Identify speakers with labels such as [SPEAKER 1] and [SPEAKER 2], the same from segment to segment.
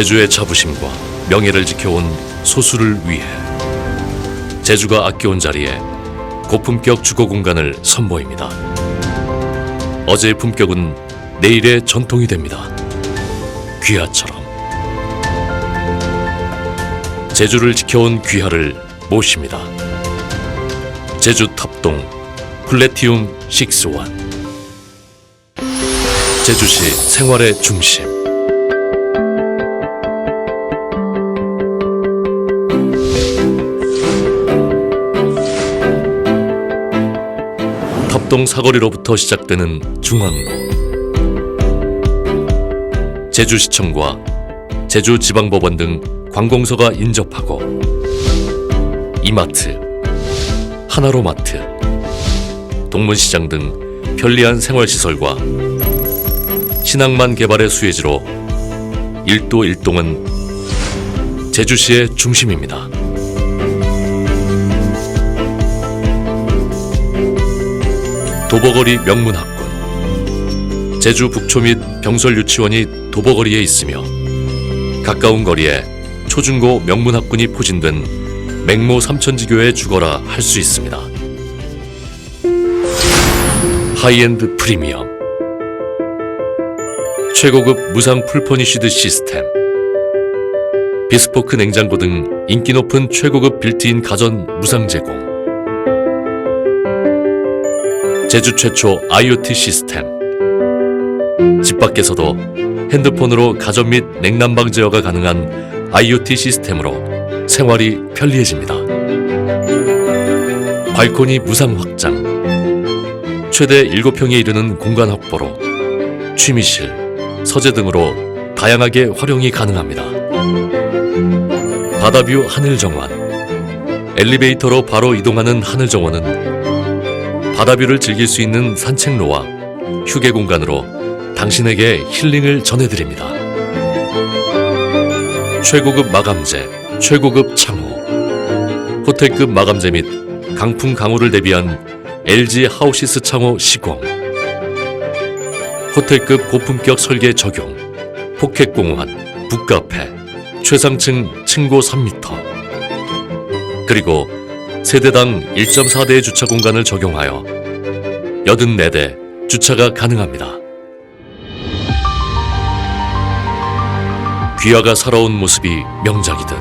[SPEAKER 1] 제주의 자부심과 명예를 지켜온 소수를 위해 제주가 아껴온 자리에 고품격 주거 공간을 선보입니다. 어제의 품격은 내일의 전통이 됩니다. 귀하처럼 제주를 지켜온 귀하를 모십니다. 제주 탑동 플래티움 61 제주시 생활의 중심 탑동 사거리로부터 시작되는 중앙로 제주시청과 제주지방법원 등 관공서가 인접하고 이마트, 하나로마트, 동문시장 등 편리한 생활시설과 신앙만 개발의 수혜지로 일도 일동은 제주시의 중심입니다. 도보거리 명문학군. 제주 북초 및 병설 유치원이 도보거리에 있으며 가까운 거리에 초중고 명문학군이 포진된 맹모 삼천지교에 죽어라 할 수 있습니다. 하이엔드 프리미엄. 최고급 무상 풀퍼니쉬드 시스템. 비스포크 냉장고 등 인기 높은 최고급 빌트인 가전 무상 제공 제주 최초 IoT 시스템 집 밖에서도 핸드폰으로 가전 및 냉난방 제어가 가능한 IoT 시스템으로 생활이 편리해집니다. 발코니 무상 확장 최대 7평에 이르는 공간 확보로 취미실, 서재 등으로 다양하게 활용이 가능합니다. 바다뷰 하늘 정원 엘리베이터로 바로 이동하는 하늘 정원은 바다뷰를 즐길 수 있는 산책로와 휴게 공간으로 당신에게 힐링을 전해드립니다. 최고급 마감재, 최고급 창호, 호텔급 마감재 및 강풍 강우를 대비한 LG 하우시스 창호 시공, 호텔급 고품격 설계 적용, 포켓 공원, 북카페, 최상층 층고 3m, 그리고 세대당 1.4대의 주차 공간을 적용하여 84대 주차가 가능합니다. 귀하가 살아온 모습이 명작이듯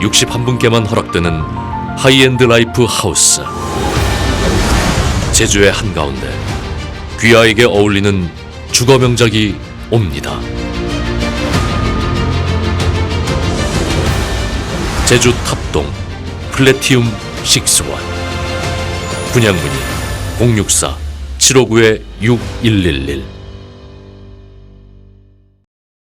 [SPEAKER 1] 61분께만 허락되는 하이엔드 라이프 하우스 제주의 한가운데 귀하에게 어울리는 주거 명작이 옵니다. 제주 탑동 플래티움 61 분양 문의 064 759-6111